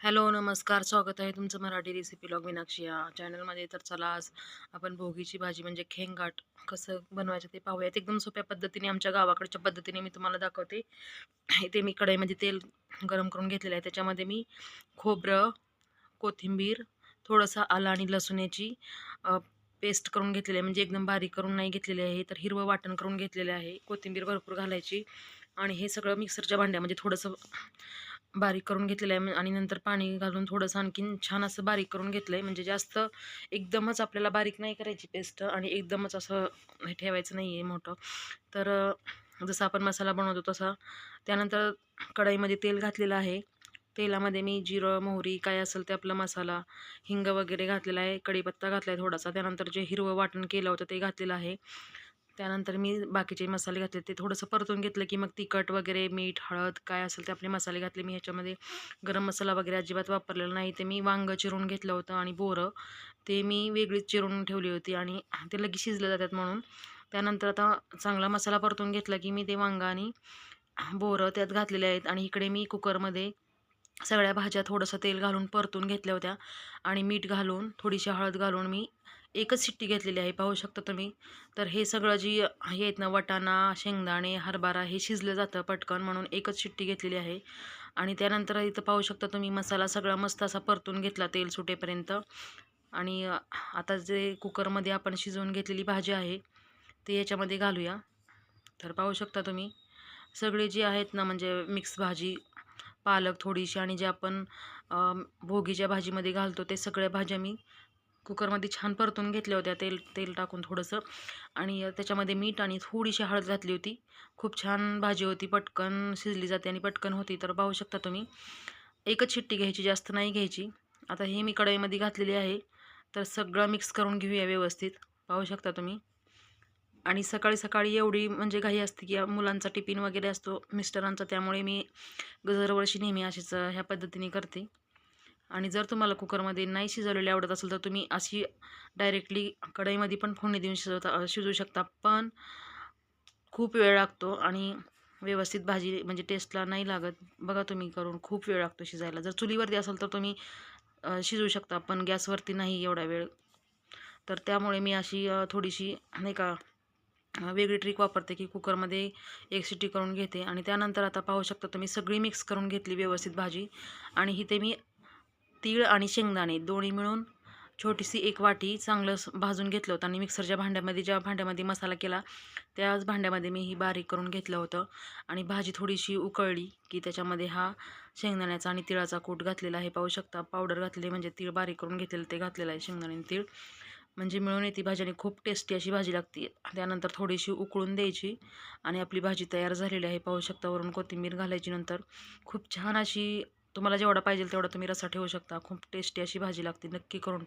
Hello नमस्कार. स्वागत आहे तुमचं मराठी रेसिपी लॉग मीनाक्षी या चॅनलमध्ये तर चला आज आपण भोगीची भाजी म्हणजे खेंगाट कसं बनवायचं ते पाहूयात. एकदम सोप्या पद्धतीने आमच्या गावाकडच्या पद्धतीने मी तुम्हाला दाखवते. इथे मी कढईमध्ये तेल गरम करून घेतलेलं आहे. त्याच्यामध्ये मी खोबरं कोथिंबीर थोडंसं आलं आणि लसूण पेस्ट करून घेतलेली आहे. म्हणजे एकदम बारीक करून नाही घेतलेली आहे. तर हिरवं वाटण करून घेतलेलं आहे. कोथिंबीर भरपूर घालायची. आणि हे सगळं मिक्सरच्या भांड्यामध्ये थोडंसं बारीक करून घेतलेलं आहे. आणि नंतर पाणी घालून थोडंसं आणखीन छान असं बारीक करून घेतलं आहे म्हणजे जास्त एकदमच आपल्याला बारीक नाही करायची पेस्ट आणि एकदमच असं हे ठेवायचं नाही आहे मोठं. तर जसं आपण मसाला बनवतो तसा. त्यानंतर कढईमध्ये तेल घातलेलं आहे. तेलामध्ये मी जिरं मोहरी काय असेल ते आपला मसाला हिंग वगैरे घातलेला आहे. कढीपत्ता घातला आहे थोडासा. त्यानंतर जे हिरवं वाटण केलं होतं ते घातलेलं आहे. त्यानंतर मी बाकीचे मसाले घातले ते थोडंसं परतून घेतलं की मग तिखट वगैरे मीठ हळद काय असेल ते आपले मसाले घातले. मी ह्याच्यामध्ये गरम मसाला वगैरे अजिबात वापरलेला नाही. ते मी वांगं चिरून घेतलं होतं आणि बोरं ते मी वेगळीच चिरून ठेवली होती आणि ते लगेच शिजलं जातात म्हणून. त्यानंतर आता चांगला मसाला परतून घेतला की मी ते वांगं आणि बोरं त्यात घातलेले आहेत आणि इकडे मी कुकरमध्ये सगळ्या भाज्या थोडंसं तेल घालून परतून घेतल्या होत्या आणि मीठ घालून थोडीशी हळद घालून मी एकच शिट्टी घेतलेली आहे पाहू शकता तुम्ही. तर हे सगळं जी हे आहेत ना वटाणा शेंगदाणे हरभरा हे शिजलं जातं पटकन म्हणून एकच शिट्टी घेतलेली आहे. आणि त्यानंतर इथं पाहू शकता तुम्ही मसाला सगळा मस्त असा परतून घेतला तेल सुटेपर्यंत. आणि आता जे कुकरमध्ये आपण शिजवून घेतलेली भाजी आहे ते याच्यामध्ये घालूया. तर पाहू शकता तुम्ही सगळे जे आहेत ना म्हणजे मिक्स भाजी पालक थोडीशी आणि जे आपण भोगीच्या भाजीमध्ये घालतो ते सगळ्या भाज्या मी कुकरमध्ये छान परतून घेतल्या होत्या तेल तेल टाकून थोडंसं. आणि त्याच्यामध्ये मीठ आणि थोडीशी हळद घातली होती. खूप छान भाजी होती पटकन शिजली जाते आणि पटकन होती तर पाहू शकता तुम्ही. एकच शिट्टी घ्यायची जास्त नाही घ्यायची. आता हे मी कढईमध्ये घातलेली आहे. तर सगळं मिक्स करून घेऊया व्यवस्थित. पाहू शकता तुम्ही. आणि सकाळी सकाळी एवढी म्हणजे घाई असते की मुलांचा टिफिन वगैरे असतो मिस्टरांचा त्यामुळे मी दरवर्षी नेहमी अशीच ह्या पद्धतीने करते. आणि जर तुम्हाला कुकरमध्ये नाही शिजवलेली आवडत असेल तर तुम्ही अशी डायरेक्टली कढईमध्ये पण फोडणी देऊन शिजवता शिजवू शकता. पण खूप वेळ लागतो आणि व्यवस्थित भाजी म्हणजे टेस्टला नाही लागत. बघा तुम्ही करून खूप वेळ लागतो शिजायला. जर चुलीवरती असेल तर तुम्ही शिजवू शकता पण गॅसवरती नाही एवढा वेळ. तर त्यामुळे मी अशी थोडीशी नाही का वेगळी ट्रिक वापरते की कुकरमध्ये एक सिटी करून घेते. आणि त्यानंतर आता पाहू शकता तुम्ही सगळी मिक्स करून घेतली व्यवस्थित भाजी. आणि ही ते मी तीळ आणि शेंगदाणे दोन्ही मिळून छोटीशी एक वाटी चांगलं भाजून घेतलं होतं आणि मिक्सरच्या भांड्यामध्ये ज्या भांड्यामध्ये मसाला केला त्याच भांड्यामध्ये मी ही बारीक करून घेतलं होतं. आणि भाजी थोडीशी उकळली की त्याच्यामध्ये हा शेंगदाण्याचा आणि तिळाचा कूट घातलेला आहे. पाहू शकता पावडर घातलेली म्हणजे तीळ बारीक करून घेतलेलं ते घातलेलं आहे शेंगदाणे तीळ. म्हणजे मिळून येते भाजी खूप टेस्टी अशी भाजी लागते. त्यानंतर थोडीशी उकळून द्यायची आणि आपली भाजी तयार झालेली आहे. पाहू शकता वरून कोथिंबीर घालायची नंतर. खूप छान अशी तुम्हाला जेवढा पाहिजे तेवढा तुम्ही रसा ठेवू शकता. खूप टेस्टी अशी भाजी लागते. नक्की करून